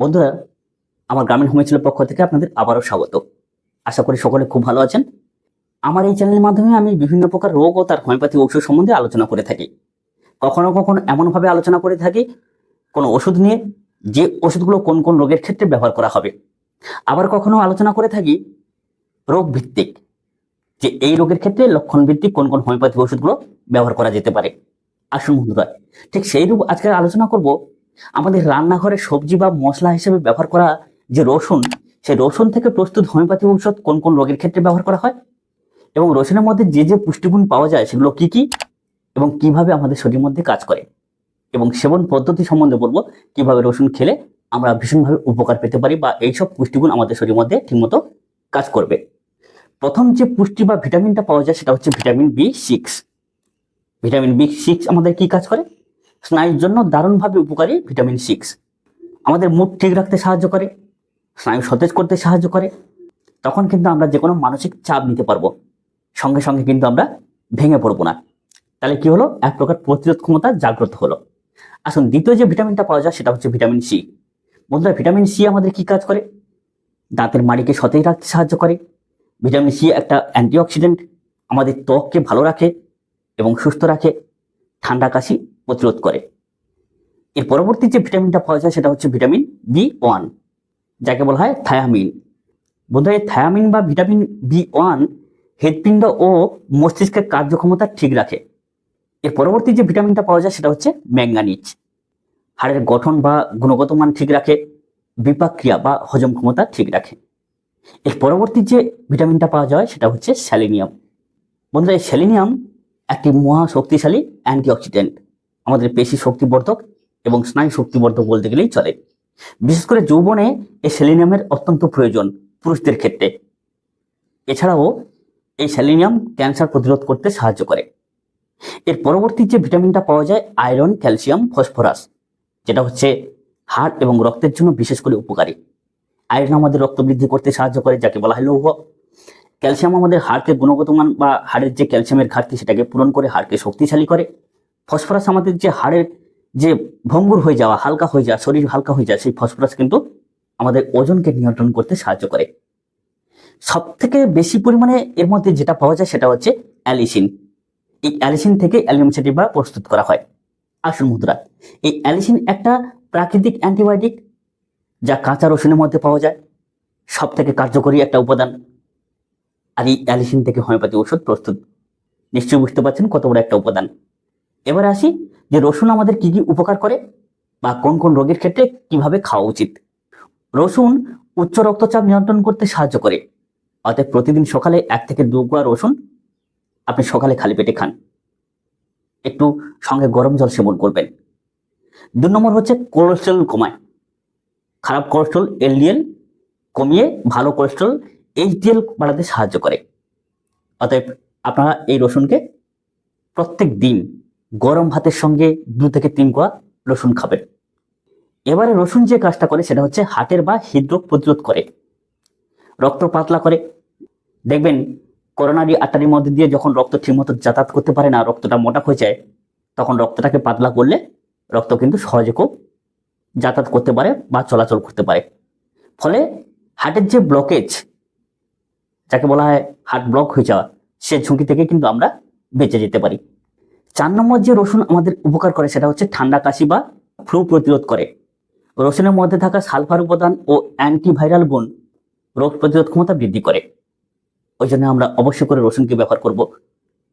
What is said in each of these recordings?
বন্ধুরা, আমার গ্রামীণ হোমিওপ্যাথির পক্ষ থেকে আপনাদের আবারও স্বাগত। আশা করি সকলে খুব ভালো আছেন। আমার এই চ্যানেলের মাধ্যমে আমি বিভিন্ন প্রকার রোগ ও তার হোমিওপ্যাথি ঔষধ সম্বন্ধে আলোচনা করে থাকি। কখনো কখনো এমনভাবে আলোচনা করে থাকি, কোনো ওষুধ নিয়ে যে ওষুধগুলো কোন কোন রোগের ক্ষেত্রে ব্যবহার করা হবে। আবার কখনো আলোচনা করে থাকি রোগ ভিত্তিক, যে এই রোগের ক্ষেত্রে লক্ষণ ভিত্তিক কোন কোন হোমিওপ্যাথি ওষুধগুলো ব্যবহার করা যেতে পারে। আসুন বন্ধুরা, ঠিক সেই রূপ আজকে আলোচনা করব আমাদের রান্নাঘরে সবজি বা মশলা হিসেবে ব্যবহার করা যে রসুন, সেই রসুন থেকে প্রস্তুত হোমিওপ্যাথি ঔষধ কোন কোন রোগের ক্ষেত্রে ব্যবহার করা হয়? এবং রসুনের মধ্যে যে যে পুষ্টিগুণ পাওয়া যায় সেগুলো কি কি? এবং কীভাবে আমাদের শরীরের মধ্যে কাজ করে? এবং সেবন পদ্ধতি সম্বন্ধে বলব, কীভাবে রসুন খেলে আমরা ভীষণভাবে উপকার পেতে পারি বা এইসব পুষ্টিগুণ আমাদের শরীরের মধ্যে ঠিকমতো কাজ করবে। প্রথম যে পুষ্টি বা ভিটামিনটা পাওয়া যায় সেটা হচ্ছে vitamin B six. Vitamin B six আমাদের কি কাজ করে? স্নায়ুর জন্য দারুণভাবে উপকারী ভিটামিন সিক্স। আমাদের মুড ঠিক রাখতে সাহায্য করে, স্নায়ু সতেজ করতে সাহায্য করে। তখন কিন্তু আমরা যে কোনো মানসিক চাপ নিতে পারব। সঙ্গে সঙ্গে কিন্তু আমরা ভেঙে পড়ব না। তাহলে কি হলো? এক প্রকার প্রতিরোধ ক্ষমতা জাগ্রত হলো। আসুন, দ্বিতীয় যে ভিটামিনটা পাওয়া যায় সেটা হচ্ছে ভিটামিন সি। বন্ধুরা, ভিটামিন সি আমাদের কি কাজ করে? দাঁতের মাড়িকে সতেজ রাখতে সাহায্য করে। ভিটামিন সি একটা অ্যান্টিঅক্সিডেন্ট। আমাদের ত্বককে ভালো রাখে এবং সুস্থ রাখে। ঠান্ডা কাশি প্রতিরোধ করে। এর পরবর্তী যে ভিটামিনটা পাওয়া যায় সেটা হচ্ছে ভিটামিন বি ওয়ান, যাকে বলা হয় থায়ামিন। বোধহয় এই থায়ামিন বা ভিটামিন বি ওয়ান হৃদপিণ্ড ও মস্তিষ্কের কার্যক্ষমতা ঠিক রাখে। এর পরবর্তী যে ভিটামিনটা পাওয়া যায় সেটা হচ্ছে ম্যাঙ্গানিজ হাড়ের গঠন বা গুণগত মান ঠিক রাখে বিপাক ক্রিয়া বা হজম ক্ষমতা ঠিক রাখে। এর পরবর্তী যে ভিটামিনটা পাওয়া যায় সেটা হচ্ছে স্যালিনিয়াম বন্ধুরা, এই স্যালিনিয়াম একটি মহা শক্তিশালী অ্যান্টিঅক্সিডেন্ট। আমাদের পেশি শক্তিবর্ধক এবং স্নায়ু শক্তিবর্ধক বলতে গেলেই চলে। বিশেষ করে যৌবনে এই সেলিনিয়ামের অত্যন্ত প্রয়োজন পুরুষদের ক্ষেত্রে। এছাড়াও এই সেলিনিয়াম ক্যান্সার প্রতিরোধ করতে সাহায্য করে। এর পরবর্তী যে ভিটামিনটা পাওয়া যায়, আয়রন, ক্যালসিয়াম, ফসফরাস, যেটা হচ্ছে হাড় এবং রক্তের জন্য বিশেষ করে উপকারী। আয়রন আমাদের রক্ত বৃদ্ধি করতে সাহায্য করে, যাকে বলা হয় লৌহ। ক্যালসিয়াম আমাদের হাড়কে গুণগত মান বা হাড়ের যে ক্যালসিয়ামের ঘাটতি, সেটাকে পূরণ করে হাড়কে শক্তিশালী করে। ফসফরাস আমাদের যে হাড়ের যে ভঙ্গুর হয়ে যাওয়া, হালকা হয়ে যাওয়া, শরীর হালকা হয়ে যায় সেই ফসফরাস কিন্তু আমাদের ওজনকে নিয়ন্ত্রণ করতে সাহায্য করে। সব থেকে বেশি পরিমাণে এর মধ্যে যেটা পাওয়া যায় সেটা হচ্ছে অ্যালিসিন। এই অ্যালিসিন থেকে অ্যালিয়াম সেটিভা প্রস্তুত করা হয়। আসুন মুদ্রা এই অ্যালিসিন একটা প্রাকৃতিক অ্যান্টিবায়োটিক যা কাঁচা রসুনের মধ্যে পাওয়া যায়। সব থেকে কার্যকরী একটা উপাদান। আর এই অ্যালিসিন থেকে হোমিওপ্যাথি ওষুধ প্রস্তুত। নিশ্চয়ই বুঝতে পারছেন কত বড় একটা উপাদান। এবারে আসি যে রসুন আমাদের কি কি উপকার করে বা কোন কোন রোগের ক্ষেত্রে কীভাবে খাওয়া উচিত? রসুন উচ্চ রক্তচাপ নিয়ন্ত্রণ করতে সাহায্য করে। অতএব প্রতিদিন সকালে এক থেকে দু কোয়া রসুন আপনি সকালে খালি পেটে খান। একটু সঙ্গে গরম জল সেবন করবেন। দু নম্বর হচ্ছে কোলেস্ট্রল কমায়। খারাপ কোলেস্ট্রল, এলডিএল কমিয়ে ভালো কোলেস্ট্রল, এইচডিএল বাড়াতে সাহায্য করে। অতএব আপনারা এই রসুনকে প্রত্যেক দিন গরম ভাতের সঙ্গে দু থেকে তিন কোয়া রসুন খাবেন এবারে রসুন যে কাজটা করে সেটা হচ্ছে হাতের বা হৃদরোগ প্রতিরোধ করে। রক্ত পাতলা করে। দেখবেন, করোনারি আটারির মধ্যে দিয়ে যখন রক্ত ঠিকমতো যাতায়াত করতে পারে না, রক্তটা মোটা হয়ে যায়, তখন রক্তটাকে পাতলা করলে রক্ত কিন্তু সহজে খুব যাতায়াত করতে পারে বা চলাচল করতে পারে। ফলে হার্টের যে ব্লকেজ যাকে বলা হয় হার্ট ব্লক হয়ে যাওয়া, সে ঝুঁকি থেকে কিন্তু আমরা বেঁচে যেতে পারি। চার নম্বর যে রসুন আমাদের উপকার করে, সেটা হচ্ছে ঠান্ডা কাশি বা ফ্লু প্রতিরোধ করে। রসুনের মধ্যে থাকা সালফার উপাদান ও অ্যান্টিভাইরাল গুণ রোগ প্রতিরোধ ক্ষমতা বৃদ্ধি করে। ওই জন্য আমরা অবশ্যই করে রসুনকে ব্যবহার করব।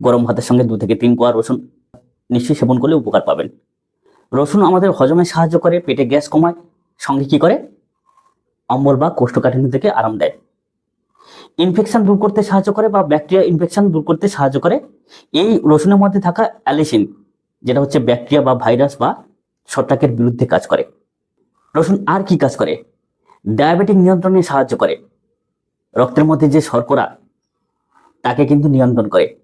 গরম ভাতের সঙ্গে দু থেকে তিন কোয়া রসুন নিশ্চয়ই সেবন করলে উপকার পাবেন। রসুন আমাদের হজমে সাহায্য করে, পেটে গ্যাস কমায়, সঙ্গে কি করে? অম্বল বা কোষ্ঠকাঠিন্য থেকে আরাম দেয়। ইনফেকশন দূর করতে সাহায্য করে বা ব্যাকটেরিয়া ইনফেকশন দূর করতে সাহায্য করে। এই রসুনের মধ্যে থাকা অ্যালিসিন যেটা হচ্ছে ব্যাকটেরিয়া বা ভাইরাস বা ছত্রাকের বিরুদ্ধে কাজ করে। রসুন আর কি কাজ করে? ডায়াবেটিক নিয়ন্ত্রণে সাহায্য করে। রক্তের মধ্যে যে শর্করা, তাকে কিন্তু নিয়ন্ত্রণ করে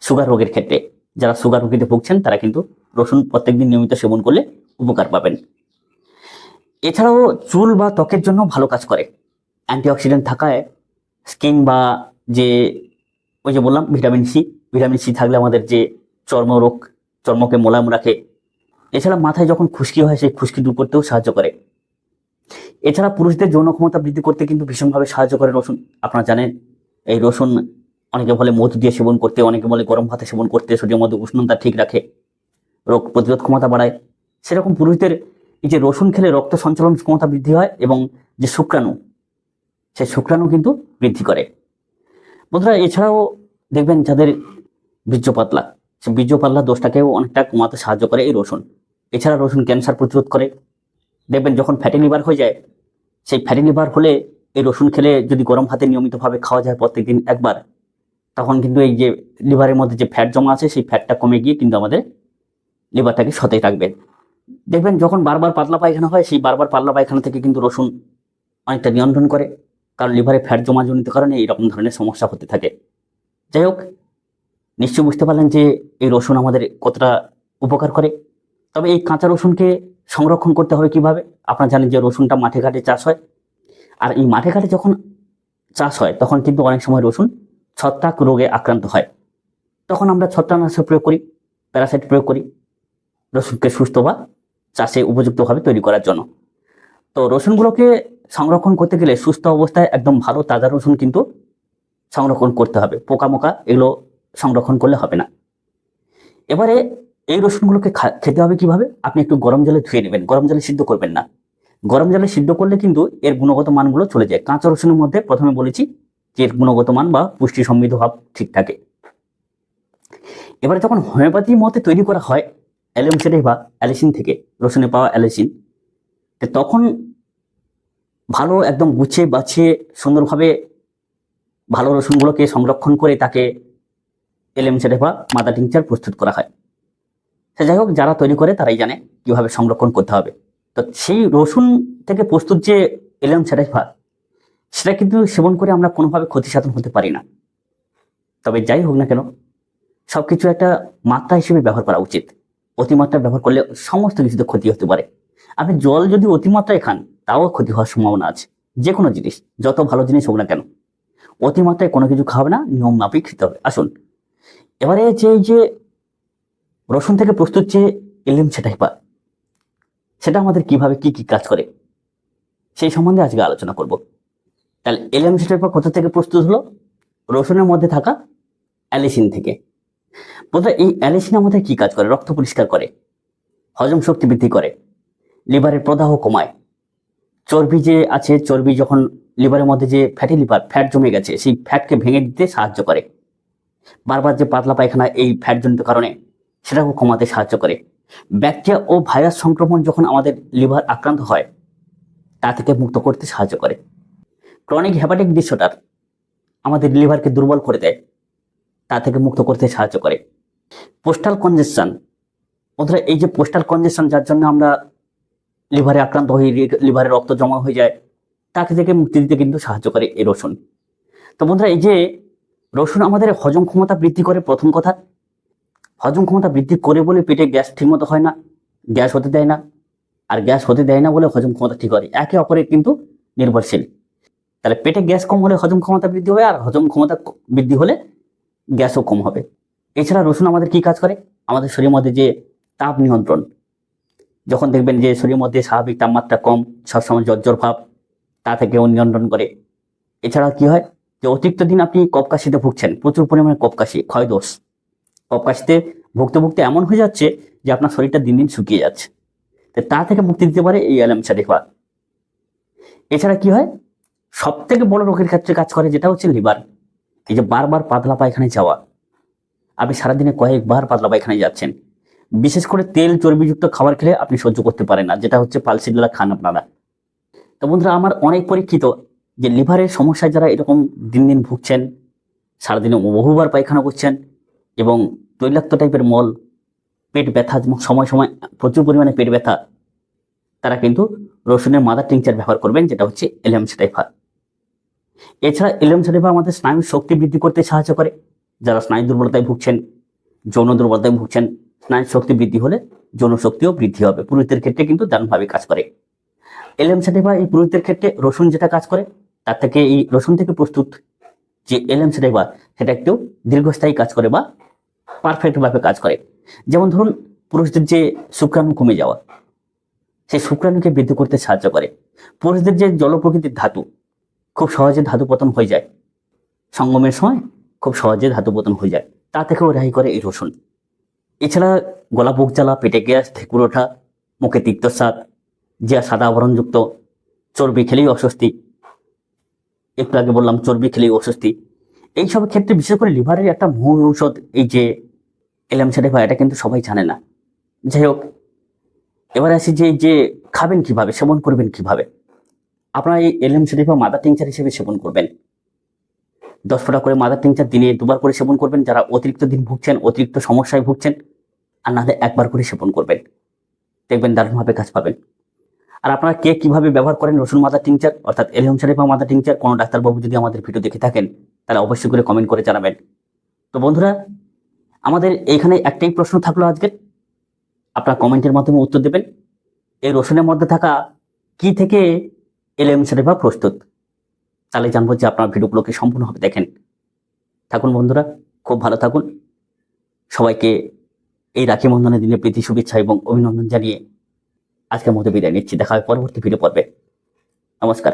সুগার রোগের ক্ষেত্রে। যারা সুগার রোগীতে ভুগছেন, তারা কিন্তু রসুন প্রত্যেকদিন নিয়মিত সেবন করলে উপকার পাবেন। এছাড়াও চুল বা ত্বকের জন্য ভালো কাজ করে। অ্যান্টিঅক্সিডেন্ট থাকায় স্কিন বা যে ওই যে বললাম, ভিটামিন সি ভিটামিন সি থাকলে আমাদের যে চর্মরোগ, চর্মকে মোলায়ম রাখে। এছাড়া মাথায় যখন খুশকি হয়, সেই খুশকি দূর করতেও সাহায্য করে। এছাড়া পুরুষদের যৌন ক্ষমতা বৃদ্ধি করতে কিন্তু ভীষণভাবে সাহায্য করে রসুন। আপনারা জানেন, এই রসুন অনেকে বলে মধু দিয়ে সেবন করতে, অনেকে বলে গরম ভাতে সেবন করতে, শরীরের মধ্যে উষ্ণতা ঠিক রাখে, রোগ প্রতিরোধ ক্ষমতা বাড়ায়। সেরকম পুরুষদের এই যে রসুন খেলে রক্ত সঞ্চালন ক্ষমতা বৃদ্ধি হয় এবং যে শুক্রাণু, সেই শুক্রাণু কিন্তু বৃদ্ধি করে। বন্ধুরা, এছাড়াও দেখবেন যাদের বীর্য পাতলা, সে বীর্য পাতলা দোষটাকেও অনেকটা কমাতে সাহায্য করে এই রসুন। এছাড়া রসুন ক্যান্সার প্রতিরোধ করে। দেখবেন যখন ফ্যাটি লিভার হয়ে যায়, সেই ফ্যাটি লিভার হলে এই রসুন খেলে যদি গরম ভাতে নিয়মিতভাবে খাওয়া যায় প্রত্যেকদিন একবার, তখন কিন্তু এই যে লিভারের মধ্যে যে ফ্যাট জমা আছে, সেই ফ্যাটটা কমে গিয়ে কিন্তু আমাদের লিভারটাকে সতেজ রাখবে। দেখবেন যখন বারবার পাতলা পায়খানা হয়, সেই বারবার পাতলা পায়খানা থেকে কিন্তু রসুন অনেকটা নিয়ন্ত্রণ করে। কারণ লিভারে ফ্যাট জমাজনিত কারণে এইরকম ধরনের সমস্যা হতে থাকে। যাই হোক, নিশ্চয়ই বুঝতে পারলেন যে এই রসুন আমাদের কতটা উপকার করে। তবে এই কাঁচা রসুনকে সংরক্ষণ করতে হবে কীভাবে? আপনারা জানেন যে রসুনটা মাঠে ঘাটে চাষ হয়। আর এই মাঠে ঘাটে যখন চাষ হয়, তখন কিন্তু অনেক সময় রসুন ছত্রাক রোগে আক্রান্ত হয়। তখন আমরা ছত্রাকনাশক প্রয়োগ করি, প্যারাসাইট প্রয়োগ করি, রসুনকে সুস্থ বা চাষে উপযুক্তভাবে তৈরি করার জন্য। তো রসুনগুলোকে সংরক্ষণ করতে গেলে সুস্থ অবস্থায় একদম ভালো তাজা রসুন কিন্তু সংরক্ষণ করতে হবে। পোকামোকা এগুলো সংরক্ষণ করলে হবে না। এবারে এই রসুনগুলোকে খেতে হবে কীভাবে? আপনি একটু গরম জলে ধুয়ে নেবেন। গরম জলে সিদ্ধ করবেন না। গরম জলে সিদ্ধ করলে কিন্তু এর গুণগত মানগুলো চলে যায়। কাঁচা রসুনের মধ্যে প্রথমে বলেছি যে এর গুণগত মান বা পুষ্টি সমৃদ্ধ ভাব ঠিক থাকে। এবারে যখন হোমিওপ্যাথি মতে তৈরি করা হয় অ্যালেমসেটে বা অ্যালিসিন থেকে, রসুনে পাওয়া অ্যালিসিন তখন ভালো একদম গুছিয়ে বাছিয়ে সুন্দরভাবে ভালো রসুনগুলোকে সংরক্ষণ করে তাকে এলএমসেটে বা মাদা টিংচার প্রস্তুত করা হয়। সে যাই হোক, যারা তৈরি করে তারাই জানে কীভাবে সংরক্ষণ করতে হবে। তো সেই রসুন থেকে প্রস্তুত যে এলএম সেটাইফা সেটা কিন্তু সেবন করে আমরা কোনোভাবে ক্ষতি সাধন হতে পারি না। তবে যাই হোক না কেন সব কিছু একটা মাত্রা হিসেবে ব্যবহার করা উচিত। অতিমাত্রা ব্যবহার করলে সমস্ত কিছুতে ক্ষতি হতে পারে। আপনি জল যদি অতিমাত্রায় খান তাও ক্ষতি হওয়ার সম্ভাবনা আছে। যে কোনো জিনিস, যত ভালো জিনিস হোক না কেন। অতিমাত্রায় কোনো কিছু খাবে না, নিয়ম মাফিক খেতে হবে। আসুন। এবারে যে যে রসুন থেকে প্রস্তুত যে এলিম সেটাইপা সেটা আমাদের কীভাবে, কি কি কাজ করে? সেই সম্বন্ধে আজকে আলোচনা করব। তাহলে এলিয়াম সেটাইপা কোথা থেকে প্রস্তুত হলো? রসুনের মধ্যে থাকা অ্যালিসিন থেকে। বোধহয় এই অ্যালিসিন আমাদের কি কাজ করে? রক্ত পরিষ্কার করে, হজম শক্তি বৃদ্ধি করে, লিভারের প্রদাহ কমায়। চর্বি যে আছে, চর্বি যখন লিভারের মধ্যে যে ফ্যাটি লিভার ফ্যাট জমে গেছে, সেই ফ্যাটকে ভেঙে দিতে সাহায্য করে। বারবার যে পাতলা পায়খানা এই ফ্যাটজনিত কারণে সেটাকেও কমাতে সাহায্য করে। ব্যাকটেরিয়া ও ভাইরাস সংক্রমণ যখন আমাদের লিভার আক্রান্ত হয়, তা থেকে মুক্ত করতে সাহায্য করে। ক্রনিক হ্যাপাটিক ডিসঅর্ডার আমাদের লিভারকে দুর্বল করে দেয়, তা থেকে মুক্ত করতে সাহায্য করে। পোস্টাল কনজেশন বন্ধুরা, এই যে পোস্টাল কনজেশন যার জন্য আমরা লিভারে আক্রান্ত হয়ে লিভারে রক্ত জমা হয়ে যায়, তাকে থেকে মুক্তি দিতে কিন্তু সাহায্য করে এই রসুন। তো বন্ধুরা, এই যে রসুন আমাদের হজম ক্ষমতা বৃদ্ধি করে, প্রথম কথা, হজম ক্ষমতা বৃদ্ধি করে বলে পেটে গ্যাস ঠিকমতো হয় না, গ্যাস হতে দেয় না, আর গ্যাস হতে দেয় না বলে হজম ক্ষমতা ঠিক হয় একে অপরের কিন্তু নির্ভরশীল। তাহলে পেটে গ্যাস কম হলে হজম ক্ষমতা বৃদ্ধি হবে, আর হজম ক্ষমতা বৃদ্ধি হলে গ্যাসও কম হবে। এছাড়া রসুন আমাদের কি কাজ করে? আমাদের শরীরের মধ্যে যে তাপ নিয়ন্ত্রণ যখন দেখবেন যে শরীরের মধ্যে স্বাভাবিক তাপমাত্রা কম, সবসময় জ্বর ভাব, তা থেকেও নিয়ন্ত্রণ করে। এছাড়া কি হয় যে অতিরিক্ত দিন আপনি কপকাশিতে ভুগছেন, প্রচুর পরিমাণে কপকাশি, ক্ষয়দোষ। কপকাশিতে ভুগতে ভুগতে এমন হয়ে যাচ্ছে যে আপনার শরীরটা দিন দিন শুকিয়ে যাচ্ছে। তো তা থেকে মুক্তি দিতে পারে এই অ্যালাম সারিফা এছাড়া কি হয়? সব থেকে বড় রোগের ক্ষেত্রে কাজ করে যেটা হচ্ছে লিভার। এই যে বারবার পাতলা পায়খানায় যাওয়া। আপনি সারাদিনে কয়েকবার পাতলা পায়খানায় যাচ্ছেন। বিশেষ করে তেল চর্বিযুক্ত খাবার খেলে আপনি সহ্য করতে পারেন না, যেটা হচ্ছে পালসিডলা খান আপনারা। তো বন্ধুরা, আমার অনেক পরীক্ষিত যে লিভারের সমস্যায় যারা এরকম দিন দিন ভুগছেন, সারাদিনে বহুবার পায়খানা করছেন এবং তৈলাক্ত টাইপের মল, পেট ব্যথা সময় সময় প্রচুর পরিমাণে পেট ব্যথা, তারা কিন্তু রসুনের মাদার টিংচার ব্যবহার করবেন, যেটা হচ্ছে এলিয়াম সেটাইফা এছাড়া এলিয়াম সেটাইফা আমাদের স্নায়ুর শক্তি বৃদ্ধি করতে সাহায্য করে। যারা স্নায়ু দুর্বলতায় ভুগছেন, যৌন দুর্বলতায় ভুগছেন স্নায়ুর শক্তি বৃদ্ধি হলে যৌন শক্তিও বৃদ্ধি হবে। পুরুষদের ক্ষেত্রে কিন্তু দারুণভাবে কাজ করে। এলিয়াম সেটাইফা এই পুরুষদের ক্ষেত্রে রসুন যেটা কাজ করে, তার থেকে এই রসুন থেকে প্রস্তুত যে এলিয়াম সেটাইফা সেটা একটু দীর্ঘস্থায়ী কাজ করে বা পারফেক্টভাবে কাজ করে। যেমন ধরুন পুরুষদের যে শুক্রাণু কমে যাওয়া, সেই শুক্রাণুকে বৃদ্ধি করতে সাহায্য করে। পুরুষদের যে জল প্রকৃতির ধাতু, খুব সহজে ধাতু পতন হয়ে যায়। সঙ্গমের সময় খুব সহজে ধাতু পতন হয়ে যায়। তা থেকেও রেহাই করে এই রসুন। এছাড়া গলা বুক জ্বালা, পেটে গ্যাস ঠেকুর ওঠা, মুখে তিক্তস্বাদ যা সাদা আবরণযুক্ত, চর্বি খেলেই অস্বস্তি। একটু আগে বললাম চর্বি খেলেই অস্বস্তি। এইসব ক্ষেত্রে বিশেষ করে লিভারের একটা মূল ঔষধ, এই যে এলাম সেটা এটা কিন্তু সবাই জানে না। যাই হোক, এবার আসি যে যে খাবেন কীভাবে, সেবন করবেন কীভাবে? আপনারা এই এলএম শরীফা মাদার টিংচার হিসেবে সেবন করবেন। দশ ফোঁটা করে মাদার টিংচার দিনে দুবার করে সেবন করবেন। যারা অতিরিক্ত দিন ভুগছেন, অতিরিক্ত সমস্যায় ভুগছেন আর নাহলে একবার করে সেবন করবেন। দেখবেন দারুণভাবে কাজ পাবেন। আর আপনারা কে কীভাবে ব্যবহার করেন রসুন মাদার টিংচার, অর্থাৎ এলিয়ম শরীফা মাদার টিংচার, কোনো ডাক্তারবাবু যদি আমাদের ভিডিও দেখে থাকেন, তাহলে অবশ্যই করে কমেন্ট করে জানাবেন। তো বন্ধুরা, আমাদের এইখানে একটাই প্রশ্ন থাকল আজকের। আপনার কমেন্টের মাধ্যমে উত্তর দেবেন। এই রসুনের মধ্যে থাকা কি থেকে এলিয়ম শরীফা প্রস্তুত? তাহলে জানব যে আপনার ভিডিওগুলোকে সম্পূর্ণভাবে দেখেন। থাকুন বন্ধুরা, খুব ভালো থাকুন। সবাইকে এই রাখি বন্ধনের দিনে প্রীতি, শুভেচ্ছা এবং অভিনন্দন জানিয়ে আজকের মতো বিদায় নিচ্ছি। দেখা হবে পরবর্তী ভিডিও পর্বে। নমস্কার।